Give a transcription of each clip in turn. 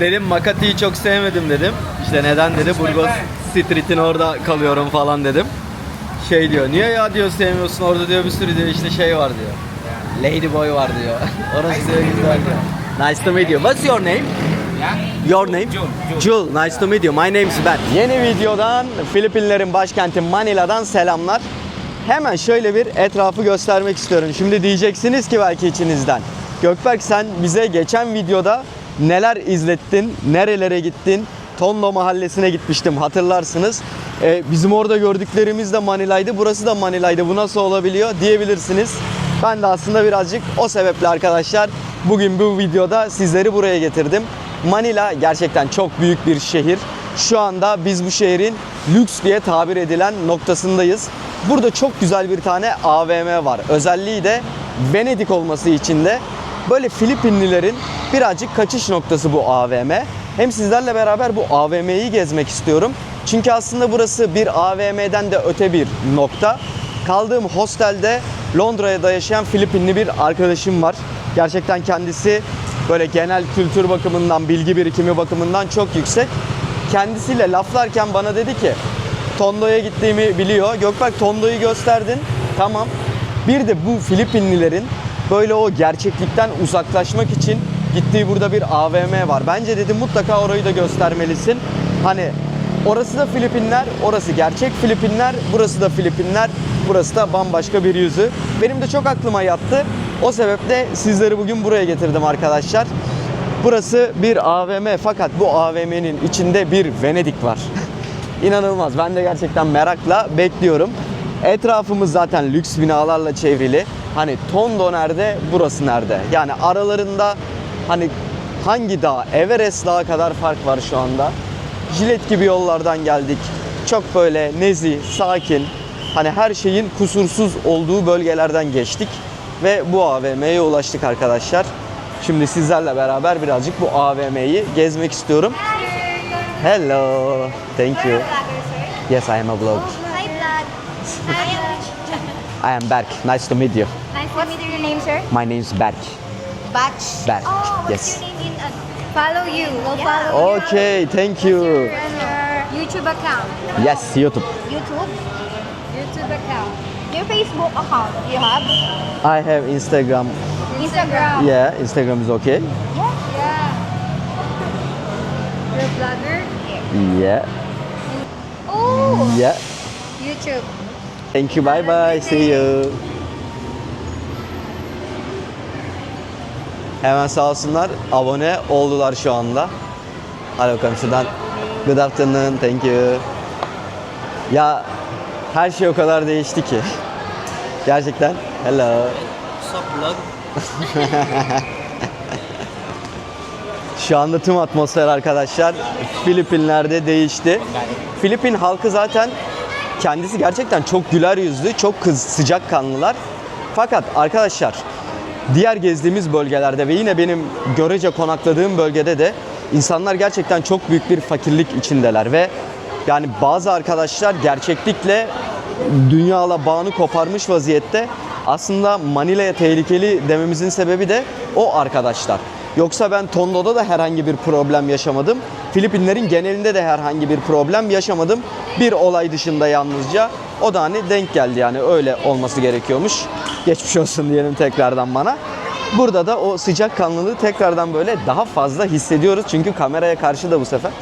Dedim Makati'yi çok sevmedim dedim. İşte neden dedi Burgos Street'in orada kalıyorum falan dedim. Şey diyor niye ya diyor sevmiyorsun orada diyor bir sürü diyor işte şey var diyor. Ladyboy var diyor. Orası diyor güzel diyor. Nice to meet you. What's your name? Your name? June, Jul. Nice to meet you. My name is Ben. Yeni videodan Filipinlerin başkenti Manila'dan selamlar. Hemen şöyle bir etrafı göstermek istiyorum. Şimdi diyeceksiniz ki belki içinizden. Gökberk sen bize geçen videoda neler izlettin, nerelere gittin? Tondo mahallesine gitmiştim hatırlarsınız. Ee, bizim orada gördüklerimiz de Manila'ydı. Burası da Manila'ydı. Bu nasıl olabiliyor diyebilirsiniz. Ben de aslında birazcık o sebeple arkadaşlar bugün bu videoda sizleri buraya getirdim. Manila gerçekten çok büyük bir şehir. Şu anda biz bu şehrin lüks diye tabir edilen noktasındayız. Burada çok güzel bir tane AVM var. Özelliği de Venedik olması için de böyle Filipinlilerin birazcık kaçış noktası bu AVM. Hem sizlerle beraber bu AVM'yi gezmek istiyorum. Çünkü aslında burası bir AVM'den de öte bir nokta. Kaldığım hostelde Londra'da yaşayan Filipinli bir arkadaşım var. Gerçekten kendisi böyle genel kültür bakımından, bilgi birikimi bakımından çok yüksek. Kendisiyle laflarken bana dedi ki Tondo'ya gittiğimi biliyor. Gökberk Tondo'yu gösterdin. Tamam. Bir de bu Filipinlilerin böyle o gerçeklikten uzaklaşmak için gittiği burada bir AVM var. Bence dedim mutlaka orayı da göstermelisin. Hani orası da Filipinler, orası gerçek Filipinler, burası da Filipinler, burası da bambaşka bir yüzü. Benim de çok aklıma yattı. O sebeple sizleri bugün buraya getirdim arkadaşlar. Burası bir AVM fakat bu AVM'nin içinde bir Venedik var. İnanılmaz. Ben de gerçekten merakla bekliyorum. Etrafımız zaten lüks binalarla çevrili. Hani Tondo nerede, burası nerede? Yani aralarında hani hangi dağ, Everest dağı kadar fark var şu anda. Jilet gibi yollardan geldik. Çok böyle nezih, sakin. Hani her şeyin kusursuz olduğu bölgelerden geçtik ve bu AVM'ye ulaştık arkadaşlar. Şimdi sizlerle beraber birazcık bu AVM'yi gezmek istiyorum. Hello. Thank you. Yes, I am a vlogger. Hi, vlog. Hi. I am Berk. Nice to meet you. Name, sir? My name is Batch. Batch. Batch, Oh, what's yes. your name in uh, Follow you. We'll follow you. Okay, thank What's your, you. YouTube account? Yes, YouTube. YouTube? YouTube account. Your Facebook account, you have? I have Instagram. Instagram? Yeah, Instagram is okay. Yeah. Yeah. You're a vlogger? Yeah. Oh, Yeah. YouTube. Thank you. Bye bye. See you. Hemen sağ olsunlar abone oldular şu anda. Hadi bakalım şuradan. Good afternoon. Thank you. Ya her şey o kadar değişti ki. Gerçekten. Hello. Şu anda tüm atmosfer arkadaşlar Filipinler'de değişti. Filipin halkı zaten kendisi gerçekten çok güler yüzlü, çok kız sıcak kanlılar. Fakat arkadaşlar diğer gezdiğimiz bölgelerde ve yine benim görece konakladığım bölgede de insanlar gerçekten çok büyük bir fakirlik içindeler ve yani bazı arkadaşlar gerçeklikle dünyala bağını koparmış vaziyette. Aslında Manila'ya tehlikeli dememizin sebebi de o arkadaşlar. Yoksa ben Tondo'da da herhangi bir problem yaşamadım. Filipinlerin genelinde de herhangi bir problem yaşamadım. Bir olay dışında yalnızca. O da hani denk geldi yani öyle olması gerekiyormuş. Geçmiş olsun diyelim tekrardan bana. Burada da o sıcak kanlılığı tekrardan böyle daha fazla hissediyoruz. Çünkü kameraya karşı da bu sefer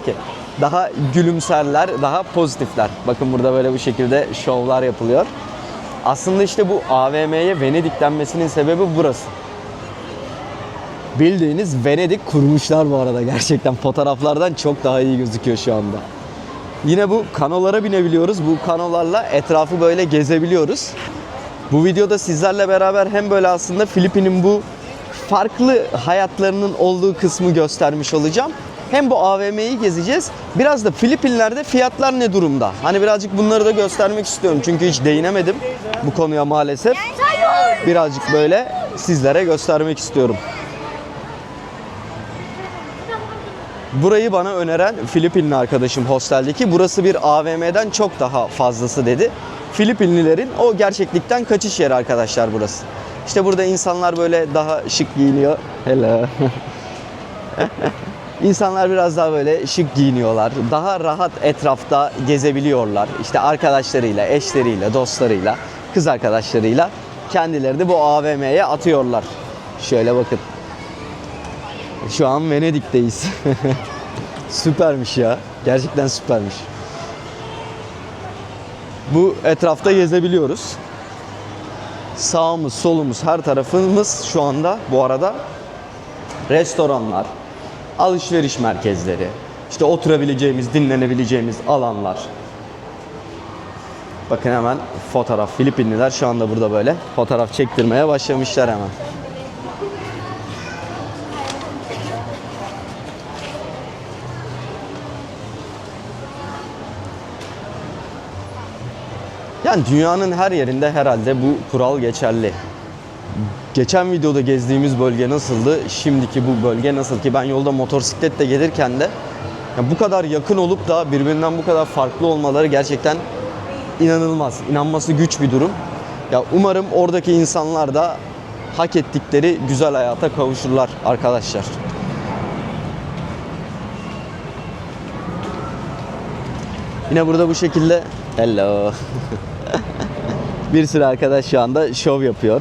okey. Daha gülümserler, daha pozitifler. Bakın burada böyle bu şekilde şovlar yapılıyor. Aslında işte bu AVM'ye Venedik denmesinin sebebi burası. Bildiğiniz Venedik kurmuşlar bu arada gerçekten. Fotoğraflardan çok daha iyi gözüküyor şu anda. Yine bu kanolara binebiliyoruz. Bu kanolarla etrafı böyle gezebiliyoruz. Bu videoda sizlerle beraber hem böyle aslında Filipin'in bu farklı hayatlarının olduğu kısmı göstermiş olacağım. Hem bu AVM'yi gezeceğiz. Biraz da Filipinler'de fiyatlar ne durumda? Hani birazcık bunları da göstermek istiyorum. Çünkü hiç değinemedim bu konuya maalesef. Birazcık böyle sizlere göstermek istiyorum. Burayı bana öneren Filipinli arkadaşım hosteldeki burası bir AVM'den çok daha fazlası dedi. Filipinlilerin o gerçeklikten kaçış yeri arkadaşlar burası. İşte burada insanlar böyle daha şık giyiniyor. Hello. İnsanlar biraz daha böyle şık giyiniyorlar. Daha rahat etrafta gezebiliyorlar. İşte arkadaşlarıyla, eşleriyle, dostlarıyla, kız arkadaşlarıyla kendileri de bu AVM'ye atıyorlar. Şöyle bakın. Şu an Venedik'teyiz. süpermiş ya. Gerçekten süpermiş. Bu etrafta gezebiliyoruz. Sağımız, solumuz, her tarafımız şu anda bu arada restoranlar, alışveriş merkezleri, işte oturabileceğimiz, dinlenebileceğimiz alanlar. Bakın hemen fotoğraf. Filipinliler şu anda burada böyle fotoğraf çektirmeye başlamışlar hemen. Yani dünyanın her yerinde herhalde bu kural geçerli. Geçen videoda gezdiğimiz bölge nasıldı? Şimdiki bu bölge nasıl ki ben yolda motosikletle gelirken de ya bu kadar yakın olup da birbirinden bu kadar farklı olmaları gerçekten inanılmaz. İnanması güç bir durum. Ya umarım oradaki insanlar da hak ettikleri güzel hayata kavuşurlar arkadaşlar. Yine burada bu şekilde hello. bir sürü arkadaş şu anda şov yapıyor.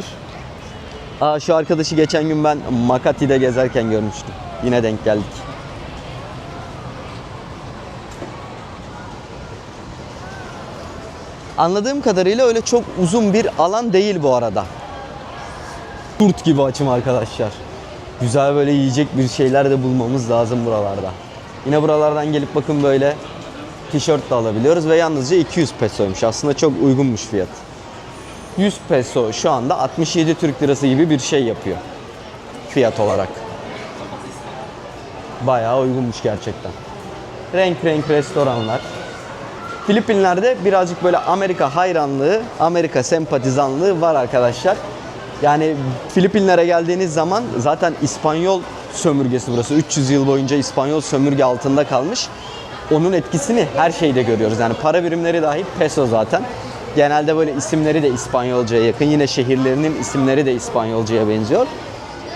Aa şu arkadaşı geçen gün ben Makati'de gezerken görmüştüm. Yine denk geldik. Anladığım kadarıyla öyle çok uzun bir alan değil bu arada. Kurt gibi açım arkadaşlar. Güzel böyle yiyecek bir şeyler de bulmamız lazım buralarda. Yine buralardan gelip bakın böyle tişört de alabiliyoruz ve yalnızca 200 pesoymuş. Aslında çok uygunmuş fiyat. 100 peso şu anda 67 Türk lirası gibi bir şey yapıyor. Fiyat olarak. Bayağı uygunmuş gerçekten. Renk renk restoranlar. Filipinler'de birazcık böyle Amerika hayranlığı, Amerika sempatizanlığı var arkadaşlar. Yani Filipinlere geldiğiniz zaman zaten İspanyol sömürgesi burası. 300 yıl boyunca İspanyol sömürge altında kalmış. Onun etkisini her şeyde görüyoruz. Yani para birimleri dahi peso zaten. Genelde böyle isimleri de İspanyolcaya yakın. Yine şehirlerinin isimleri de İspanyolcaya benziyor.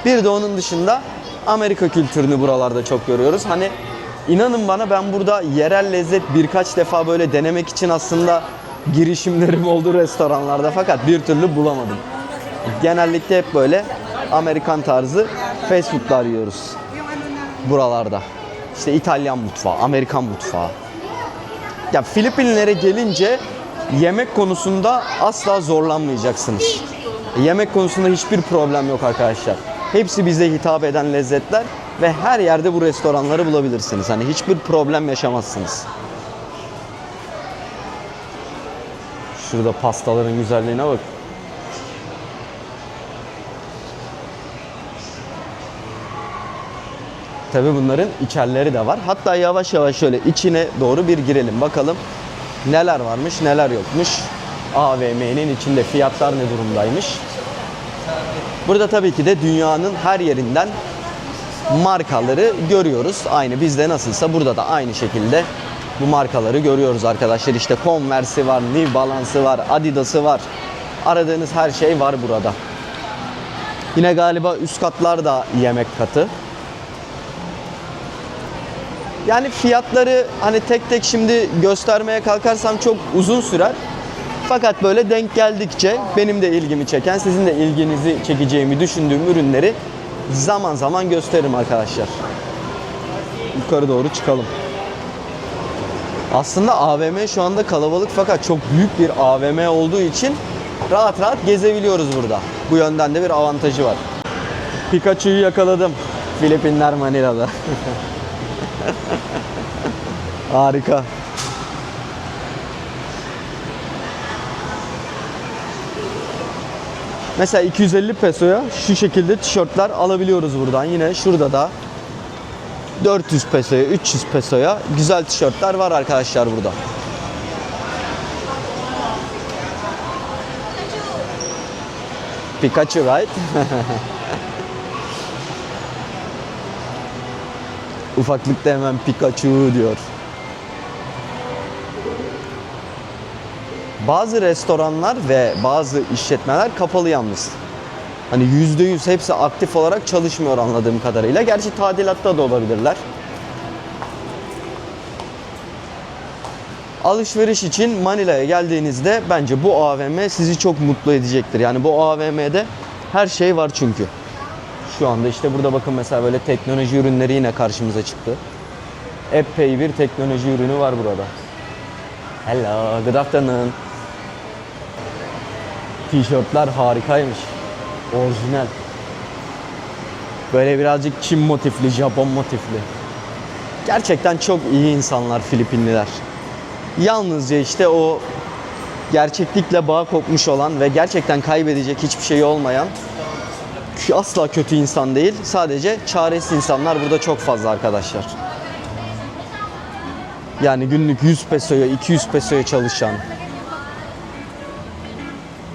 Bir de onun dışında Amerika kültürünü buralarda çok görüyoruz. Hani inanın bana ben burada yerel lezzet birkaç defa böyle denemek için aslında girişimlerim oldu restoranlarda fakat bir türlü bulamadım. Genellikle hep böyle Amerikan tarzı fast foodlar yiyoruz buralarda. İşte İtalyan mutfağı, Amerikan mutfağı. Ya Filipinlere gelince yemek konusunda asla zorlanmayacaksınız. Yemek konusunda hiçbir problem yok arkadaşlar. Hepsi bize hitap eden lezzetler ve her yerde bu restoranları bulabilirsiniz. Hani hiçbir problem yaşamazsınız. Şurada pastaların güzelliğine bak. Tabi bunların içerleri de var. Hatta yavaş yavaş şöyle içine doğru bir girelim. Bakalım neler varmış neler yokmuş. AVM'nin içinde fiyatlar ne durumdaymış. Burada tabii ki de dünyanın her yerinden markaları görüyoruz. Aynı bizde nasılsa burada da aynı şekilde bu markaları görüyoruz arkadaşlar. İşte Converse'i var, New Balance'ı var, Adidas'ı var. Aradığınız her şey var burada. Yine galiba üst katlar da yemek katı. Yani fiyatları hani tek tek şimdi göstermeye kalkarsam çok uzun sürer. Fakat böyle denk geldikçe benim de ilgimi çeken, sizin de ilginizi çekeceğimi düşündüğüm ürünleri zaman zaman gösteririm arkadaşlar. Yukarı doğru çıkalım. Aslında AVM şu anda kalabalık fakat çok büyük bir AVM olduğu için rahat rahat gezebiliyoruz burada. Bu yönden de bir avantajı var. Pikachu'yu yakaladım. Filipinler Manila'da. Harika. Mesela 250 pesoya şu şekilde tişörtler alabiliyoruz buradan. Yine şurada da 400 pesoya, 300 pesoya güzel tişörtler var arkadaşlar burada. Pikachu right? Ufaklıkta hemen Pikachu diyor. Bazı restoranlar ve bazı işletmeler kapalı yalnız. Hani %100 hepsi aktif olarak çalışmıyor anladığım kadarıyla. Gerçi tadilatta da olabilirler. Alışveriş için Manila'ya geldiğinizde bence bu AVM sizi çok mutlu edecektir. Yani bu AVM'de her şey var çünkü. Şu anda işte burada bakın mesela böyle teknoloji ürünleri yine karşımıza çıktı. Epey bir teknoloji ürünü var burada. Hello, good afternoon. Tişörtler harikaymış. Orijinal. Böyle birazcık Çin motifli, Japon motifli. Gerçekten çok iyi insanlar Filipinliler. Yalnızca işte o gerçeklikle bağ kopmuş olan ve gerçekten kaybedecek hiçbir şey olmayan asla kötü insan değil. Sadece çaresiz insanlar burada çok fazla arkadaşlar. Yani günlük 100 pesoya, 200 pesoya çalışan,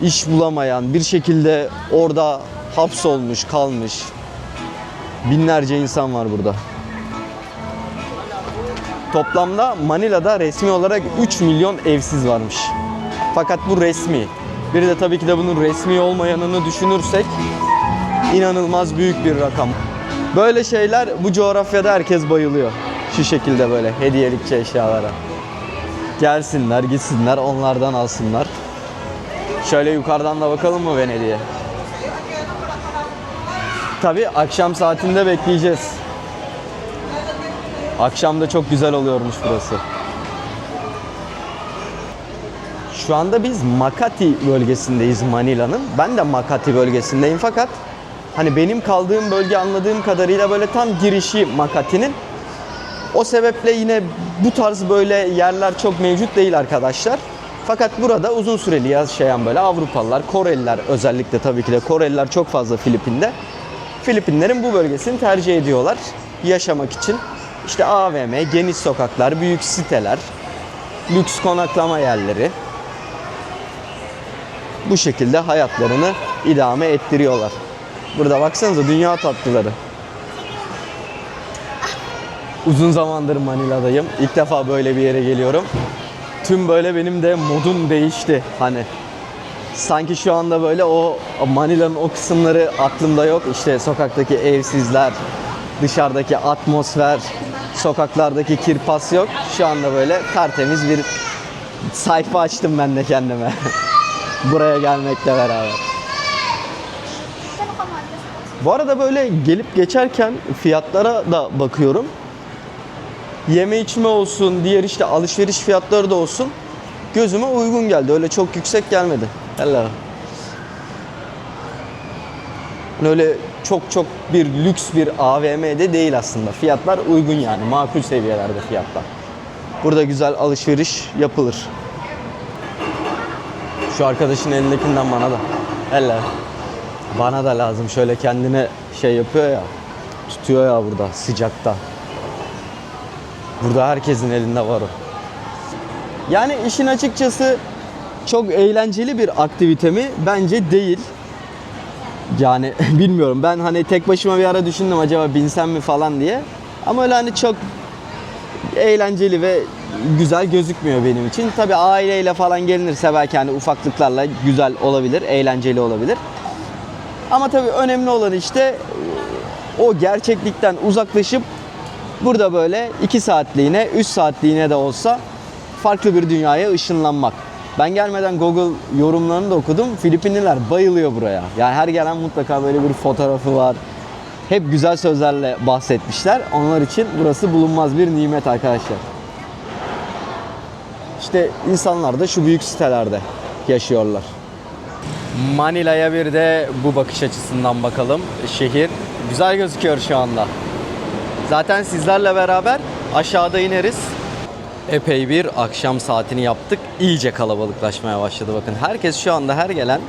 iş bulamayan, bir şekilde orada hapsolmuş, kalmış binlerce insan var burada. Toplamda Manila'da resmi olarak 3 milyon evsiz varmış. Fakat bu resmi. Bir de tabii ki de bunun resmi olmayanını düşünürsek inanılmaz büyük bir rakam. Böyle şeyler bu coğrafyada herkes bayılıyor. Şu şekilde böyle hediyelikçi eşyalara. Gelsinler, gitsinler, onlardan alsınlar. Şöyle yukarıdan da bakalım mı Venedik'e? Tabii akşam saatinde bekleyeceğiz. Akşam da çok güzel oluyormuş burası. Şu anda biz Makati bölgesindeyiz Manila'nın. Ben de Makati bölgesindeyim fakat hani benim kaldığım bölge anladığım kadarıyla böyle tam girişi Makati'nin. O sebeple yine bu tarz böyle yerler çok mevcut değil arkadaşlar. Fakat burada uzun süreli yaşayan böyle Avrupalılar, Koreliler özellikle tabii ki de Koreliler çok fazla Filipin'de. Filipinlerin bu bölgesini tercih ediyorlar yaşamak için. İşte AVM, geniş sokaklar, büyük siteler, lüks konaklama yerleri. Bu şekilde hayatlarını idame ettiriyorlar. Burada baksanıza dünya tatlıları. Uzun zamandır Manila'dayım. İlk defa böyle bir yere geliyorum. Tüm böyle benim de modum değişti. Hani sanki şu anda böyle o Manila'nın o kısımları aklımda yok. İşte sokaktaki evsizler, dışarıdaki atmosfer, sokaklardaki kirpas yok. Şu anda böyle tertemiz bir sayfa açtım ben de kendime. Buraya gelmekle beraber. Bu arada böyle gelip geçerken fiyatlara da bakıyorum. Yeme içme olsun, diğer işte alışveriş fiyatları da olsun. Gözüme uygun geldi. Öyle çok yüksek gelmedi. Hello. Öyle çok çok bir lüks bir AVM'de değil aslında. Fiyatlar uygun yani. Makul seviyelerde fiyatlar. Burada güzel alışveriş yapılır. Şu arkadaşın elindekinden bana da. Hello. Bana da lazım. Şöyle kendine şey yapıyor ya. Tutuyor ya burada sıcakta. Burada herkesin elinde var o. Yani işin açıkçası çok eğlenceli bir aktivite mi? Bence değil. Yani bilmiyorum. Ben hani tek başıma bir ara düşündüm acaba binsem mi falan diye. Ama öyle hani çok eğlenceli ve güzel gözükmüyor benim için. Tabii aileyle falan gelinirse belki hani ufaklıklarla güzel olabilir, eğlenceli olabilir. Ama tabii önemli olan işte o gerçeklikten uzaklaşıp burada böyle 2 saatliğine, 3 saatliğine de olsa farklı bir dünyaya ışınlanmak. Ben gelmeden Google yorumlarını da okudum. Filipinliler bayılıyor buraya. Yani her gelen mutlaka böyle bir fotoğrafı var. Hep güzel sözlerle bahsetmişler. Onlar için burası bulunmaz bir nimet arkadaşlar. İşte insanlar da şu büyük sitelerde yaşıyorlar. Manila'ya bir de bu bakış açısından bakalım. Şehir güzel gözüküyor şu anda. Zaten sizlerle beraber aşağıda ineriz. Epey bir akşam saatini yaptık. İyice kalabalıklaşmaya başladı bakın. Herkes şu anda her gelen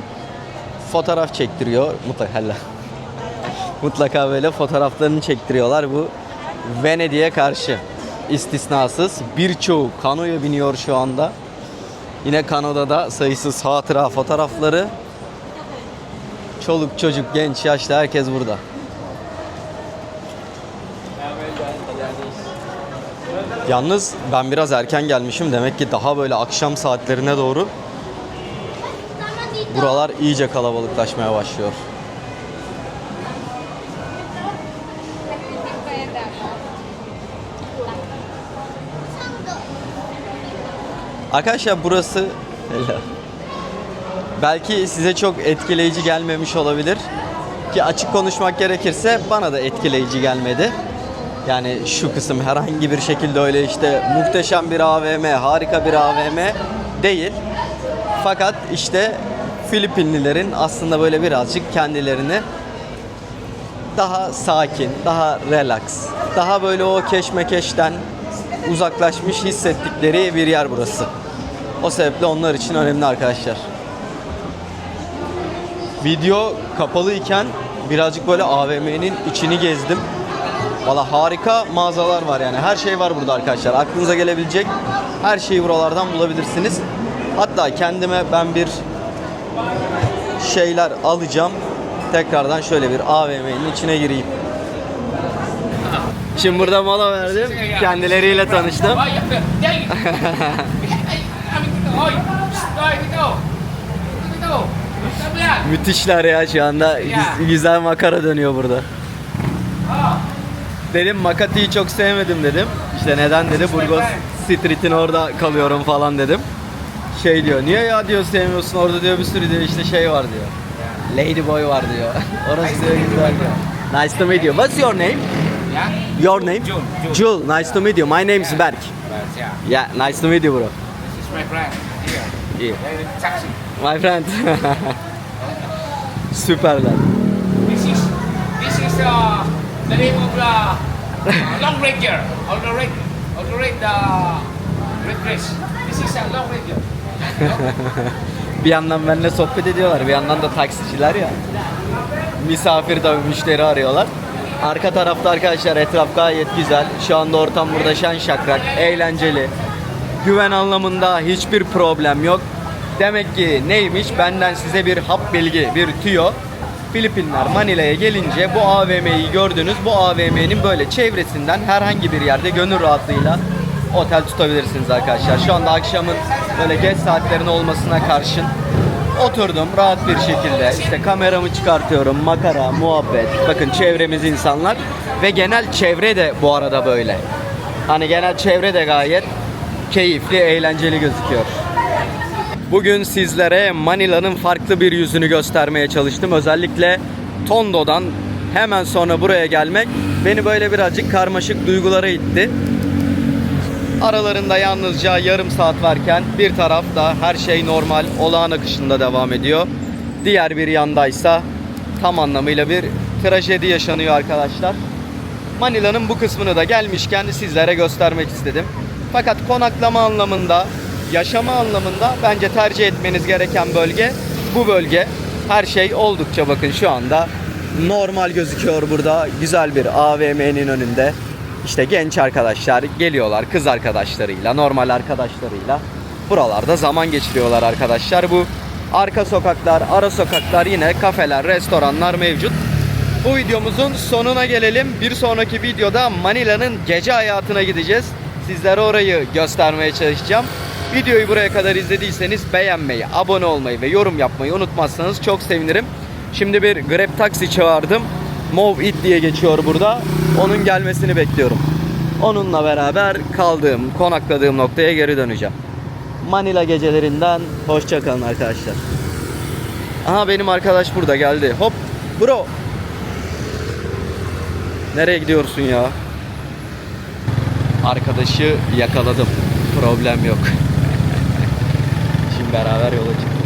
fotoğraf çektiriyor. Mutlaka Mutlaka böyle fotoğraflarını çektiriyorlar bu Venedik'e karşı. istisnasız birçoğu kanoya biniyor şu anda. Yine kanoda da sayısız hatıra fotoğrafları. Çoluk çocuk genç yaşlı herkes burada. Yalnız ben biraz erken gelmişim. Demek ki daha böyle akşam saatlerine doğru buralar iyice kalabalıklaşmaya başlıyor. Arkadaşlar burası Helal. Belki size çok etkileyici gelmemiş olabilir. Ki açık konuşmak gerekirse bana da etkileyici gelmedi. Yani şu kısım herhangi bir şekilde öyle işte muhteşem bir AVM, harika bir AVM değil. Fakat işte Filipinlilerin aslında böyle birazcık kendilerini daha sakin, daha relax, daha böyle o keşmekeşten uzaklaşmış hissettikleri bir yer burası. O sebeple onlar için önemli arkadaşlar. Video kapalı iken birazcık böyle AVM'nin içini gezdim. Valla harika mağazalar var yani. Her şey var burada arkadaşlar. Aklınıza gelebilecek her şeyi buralardan bulabilirsiniz. Hatta kendime ben bir şeyler alacağım. Tekrardan şöyle bir AVM'nin içine gireyim. Şimdi burada mola verdim. Kendileriyle tanıştım. Müthişler ya şu anda. Güz- Güzel makara dönüyor burada. Dedim Makati'yi çok sevmedim dedim. İşte neden dedi Burgos Street'in orada kalıyorum falan dedim. Şey diyor niye ya diyor sevmiyorsun orada diyor bir sürü diyor işte şey var diyor. Ladyboy var diyor. Orası diyor güzel diyor. Nice to meet you. What's your name? Yeah. Your name? June. Jul. Nice to meet you. My name is Berk. But, yeah. Yeah, nice to meet you bro. This is my friend. Here. Yeah. Jackson. My friend. Süperler. This is this is uh, the name of the uh, Long Ranger. On the red, on the red, uh, red dress. This is a Long Ranger. Bir yandan benimle sohbet ediyorlar, bir yandan da taksiciler ya. Misafir tabii müşteri arıyorlar. Arka tarafta arkadaşlar etraf gayet güzel. Şu anda ortam burada şen şakrak, eğlenceli. Güven anlamında hiçbir problem yok. Demek ki neymiş? Benden size bir hap bilgi, bir tüyo. Filipinler Manila'ya gelince bu AVM'yi gördünüz. Bu AVM'nin böyle çevresinden herhangi bir yerde gönül rahatlığıyla otel tutabilirsiniz arkadaşlar. Şu anda akşamın böyle geç saatlerin olmasına karşın oturdum rahat bir şekilde. İşte kameramı çıkartıyorum, makara, muhabbet. Bakın çevremiz insanlar ve genel çevre de bu arada böyle. Hani genel çevre de gayet keyifli, eğlenceli gözüküyor. Bugün sizlere Manila'nın farklı bir yüzünü göstermeye çalıştım. Özellikle Tondo'dan hemen sonra buraya gelmek beni böyle birazcık karmaşık duygulara itti. Aralarında yalnızca yarım saat varken bir tarafta her şey normal olağan akışında devam ediyor. Diğer bir yandaysa tam anlamıyla bir trajedi yaşanıyor arkadaşlar. Manila'nın bu kısmını da gelmişken sizlere göstermek istedim. Fakat konaklama anlamında, yaşama anlamında bence tercih etmeniz gereken bölge bu bölge. Her şey oldukça bakın şu anda normal gözüküyor burada. Güzel bir AVM'nin önünde. İşte genç arkadaşlar geliyorlar kız arkadaşlarıyla, normal arkadaşlarıyla. Buralarda zaman geçiriyorlar arkadaşlar. Bu arka sokaklar, ara sokaklar yine kafeler, restoranlar mevcut. Bu videomuzun sonuna gelelim. Bir sonraki videoda Manila'nın gece hayatına gideceğiz. Sizlere orayı göstermeye çalışacağım. Videoyu buraya kadar izlediyseniz beğenmeyi, abone olmayı ve yorum yapmayı unutmazsanız çok sevinirim. Şimdi bir Grab taksi çağırdım. Move It diye geçiyor burada. Onun gelmesini bekliyorum. Onunla beraber kaldığım, konakladığım noktaya geri döneceğim. Manila gecelerinden hoşça kalın arkadaşlar. Aha benim arkadaş burada geldi. Hop bro. Nereye gidiyorsun ya? Arkadaşı yakaladım. Problem yok. Beraber yola çıktık.